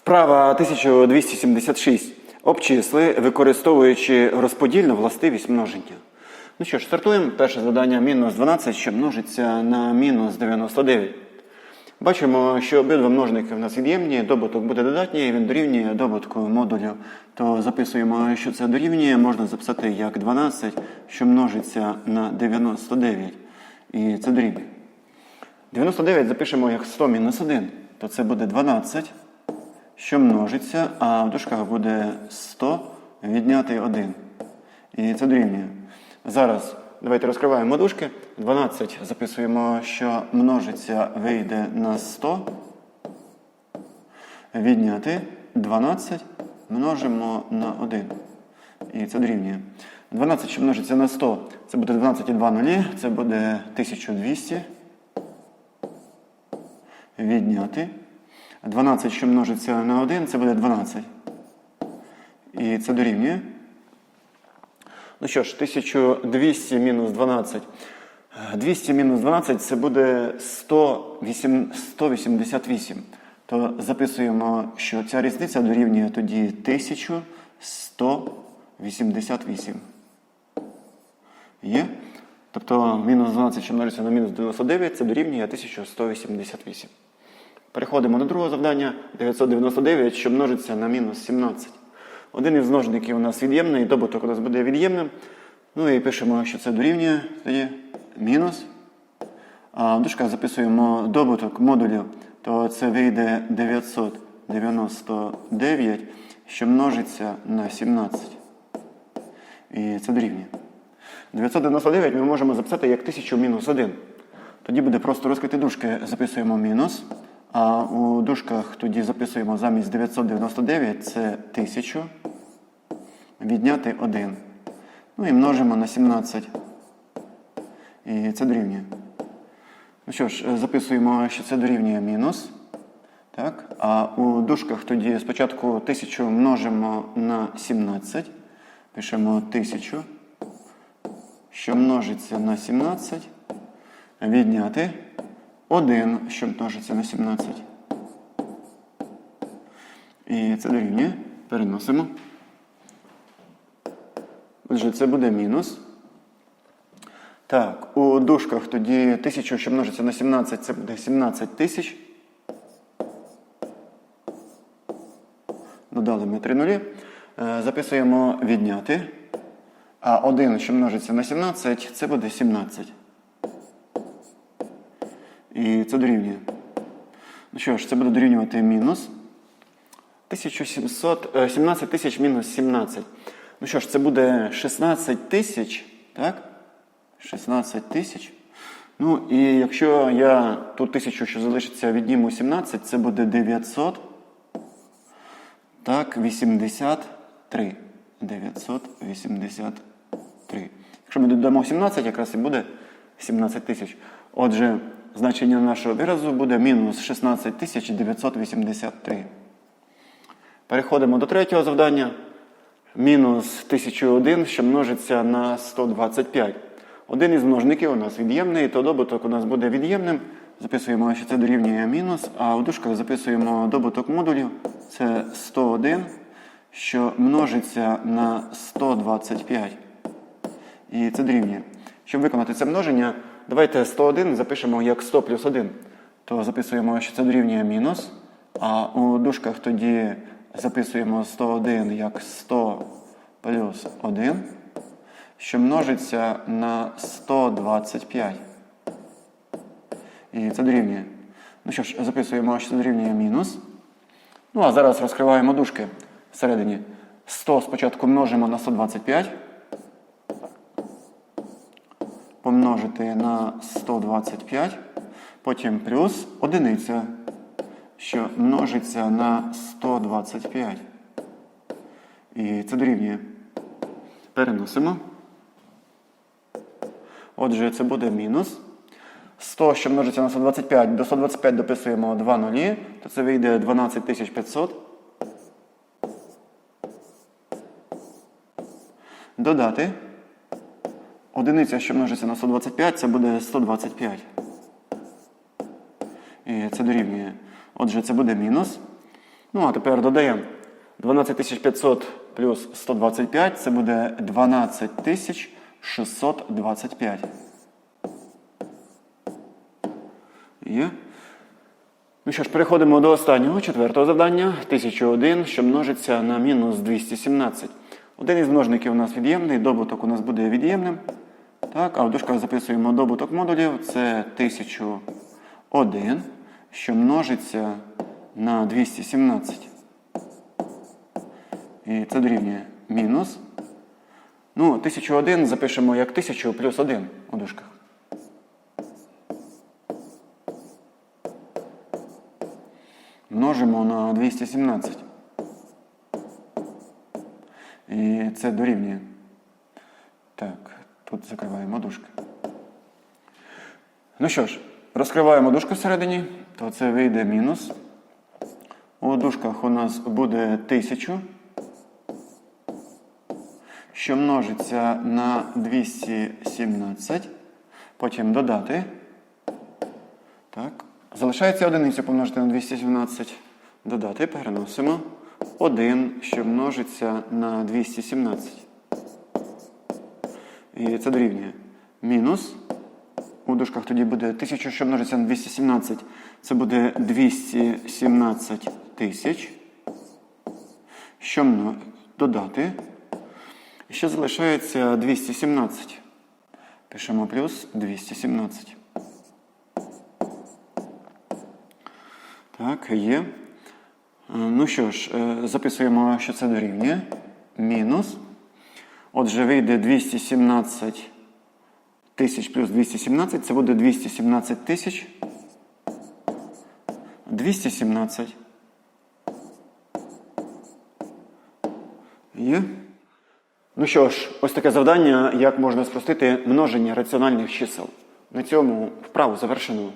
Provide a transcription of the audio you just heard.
Вправа 1276. Обчисли, використовуючи розподільну властивість множення. Ну що ж, стартуємо. Перше завдання мінус 12, що множиться на мінус 99. Бачимо, що обидва множники в нас від'ємні, добуток буде додатній, він дорівнює добутку модулів. То записуємо, що це дорівнює, можна записати як 12, що множиться на 99. І це дорівнює. 99 запишемо як 100 мінус 1, то це буде 12, що множиться, а в дужках буде 100 відняти 1. І це дорівнює. Зараз давайте розкриваємо дужки. 12 записуємо, що множиться, вийде на 100. Відняти 12 множимо на 1. І це дорівнює. 12, що множиться на 100, це буде 12 і 2 нулі, це буде 1200 відняти. 12, що множиться на 1, це буде 12. І це дорівнює. Ну що ж, 1200 мінус 12. 200 мінус 12 це буде 108, 188. То записуємо, що ця різниця дорівнює тоді 1188. Є? Тобто мінус 12, що множиться на мінус 99, це дорівнює 1188. Переходимо до другого завдання. 999, що множиться на мінус 17. Один із множників у нас від'ємний, добуток у нас буде від'ємним. Ну і пишемо, що це дорівнює тоді мінус. А в дужках записуємо добуток модулів, то це вийде 999, що множиться на 17. І це дорівнює. 999 ми можемо записати як 1000 мінус 1. Тоді буде просто розкрити дужки, записуємо мінус. А у дужках тоді записуємо замість 999 це 1000. Відняти 1. Ну і множимо на 17. І це дорівнює. Ну що ж, записуємо, що це дорівнює мінус. Так? А у дужках тоді спочатку 1000 множимо на 17. Пишемо 1000 що множиться на 17, відняти 1, що множиться на 17. І це дорівнює. Переносимо. Отже, це буде мінус. Так, у дужках тоді 1000, що множиться на 17, це буде 17 тисяч. Додали ми 3 нулі. Е, Записуємо відняти. А 1, що множиться на 17, це буде 17. І це дорівнює. Ну що ж, це буде дорівнювати мінус 1700, е, 17 тисяч мінус 17. Ну що ж, це буде 16 тисяч, так? 16 тисяч. Ну і якщо я ту тисячу, що залишиться, відніму 17, це буде 900. Так, 83. 983. Якщо ми додамо 17, якраз і буде 17 тисяч. Отже, значення нашого виразу буде мінус 16 тисяч 983. Переходимо до третього завдання. Мінус 1001, що множиться на 125. Один із множників у нас від'ємний, то добуток у нас буде від'ємним. Записуємо, що це дорівнює мінус, а у дужках записуємо добуток модулів. Це 101 що множиться на 125. І це дорівнює. Щоб виконати це множення, давайте 101 запишемо як 100 плюс 1. То записуємо, що це дорівнює мінус. А у дужках тоді записуємо 101 як 100 плюс 1, що множиться на 125. І це дорівнює. Ну що ж, записуємо, що це дорівнює мінус. Ну а зараз розкриваємо дужки всередині 100 спочатку множимо на 125. Помножити на 125. Потім плюс одиниця, що множиться на 125. І це дорівнює. Переносимо. Отже, це буде мінус. 100, що множиться на 125, до 125 дописуємо 2 нулі, то це вийде 12500. Додати. Одиниця, що множиться на 125, це буде 125. І це дорівнює. Отже, це буде мінус. Ну, а тепер додаємо 12500 плюс 125 це буде 12625. Є. Ну що ж, переходимо до останнього четвертого завдання. 1001, що множиться на мінус 217. Один із множників у нас від'ємний, добуток у нас буде від'ємним. Так, а в дужках записуємо добуток модулів. Це 1001, що множиться на 217. І це дорівнює мінус. Ну, 1001 запишемо як 1000 плюс 1 у дужках. Множимо на 217. І це дорівнює. Так, тут закриваємо дужки. Ну що ж, розкриваємо дужку всередині, то це вийде мінус. У дужках у нас буде 1000, що множиться на 217. Потім додати. Так. Залишається одиницю помножити на 217. Додати, переносимо. 1, що множиться на 217. І це дорівнює. Мінус. У дужках тоді буде 1000, що множиться на 217. Це буде 217 тисяч. Що додати. Ще залишається 217. Пишемо плюс 217. Так, є. Е, Ну що ж, е, записуємо, що це дорівнює. Мінус. Отже, вийде 217 тисяч плюс 217. Це буде 217 тисяч. 217. Є. Ну що ж, ось таке завдання, як можна спростити множення раціональних чисел. На цьому вправу завершено.